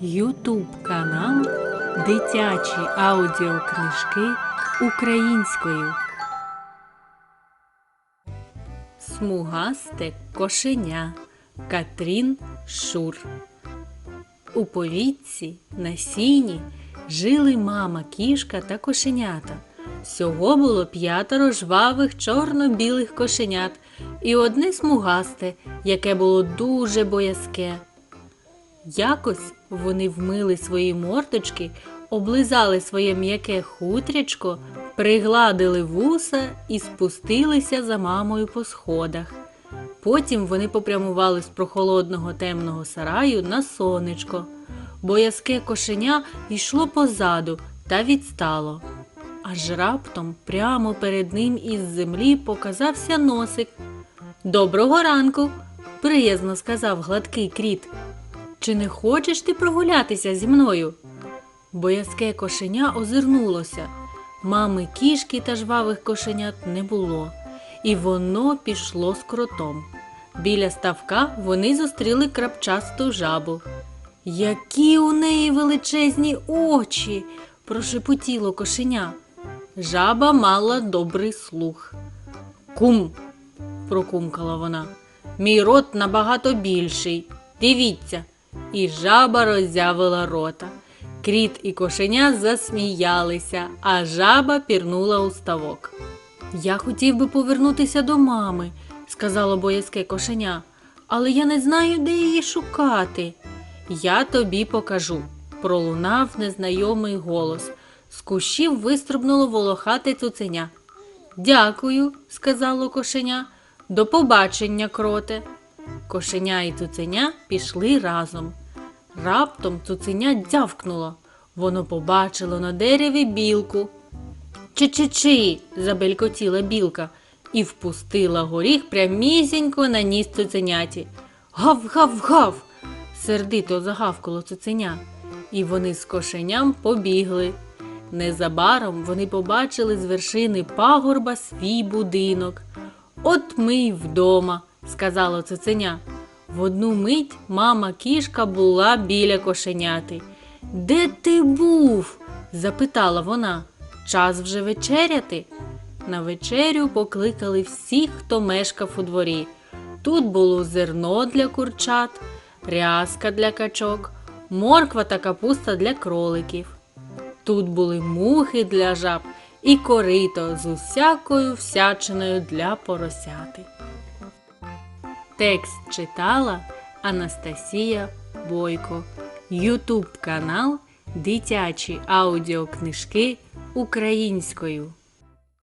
Ютуб канал Дитячі аудіокнижки українською. Смугасте кошеня Катрін Шур. У повітці на сіні жили мама кішка та кошенята. Всього було п'ятеро жвавих чорно-білих кошенят і одне смугасте, яке було дуже боязке. Якось вони вмили свої мордочки, облизали своє м'яке хутрячко, пригладили вуса і спустилися за мамою по сходах. Потім вони попрямували з прохолодного темного сараю на сонечко. Боязке кошеня йшло позаду та відстало. Аж раптом прямо перед ним із землі показався носик. Доброго ранку, приязно сказав гладкий кріт. Чи не хочеш ти прогулятися зі мною? Боязке кошеня озирнулося. Мами кішки та жвавих кошенят не було, і воно пішло з кротом. Біля ставка вони зустріли крапчасту жабу. Які у неї величезні очі, прошепотіло кошеня. Жаба мала добрий слух. Кум, прокумкала вона. Мій рот набагато більший. Дивіться. І жаба роззявила рота. Кріт і кошеня засміялися, а жаба пірнула у ставок. Я хотів би повернутися до мами, сказало боязке кошеня, але я не знаю, де її шукати. Я тобі покажу, пролунав незнайомий голос. З кущів вистрибнуло волохате цуценя. Дякую, сказало кошеня. До побачення, кроте. Кошеня і цуценя пішли разом. Раптом цуценя дзявкнуло. Воно побачило на дереві білку. Чи-чи-чи, забелькотіла білка і впустила горіх прямісінько на ніс цуценяті. Гав-гав-гав! сердито загавкало цуценя, і вони з кошеням побігли. Незабаром вони побачили з вершини пагорба свій будинок. От ми й вдома, сказало цуценя. В одну мить мама кішка була біля кошеняти. Де ти був? запитала вона. Час вже вечеряти. На вечерю покликали всіх, хто мешкав у дворі. Тут було зерно для курчат, рязка для качок, морква та капуста для кроликів. Тут були мухи для жаб і корито з усякою всячиною для поросяти. Текст читала Анастасія Бойко. Ютуб канал Дитячі аудіокнижки українською.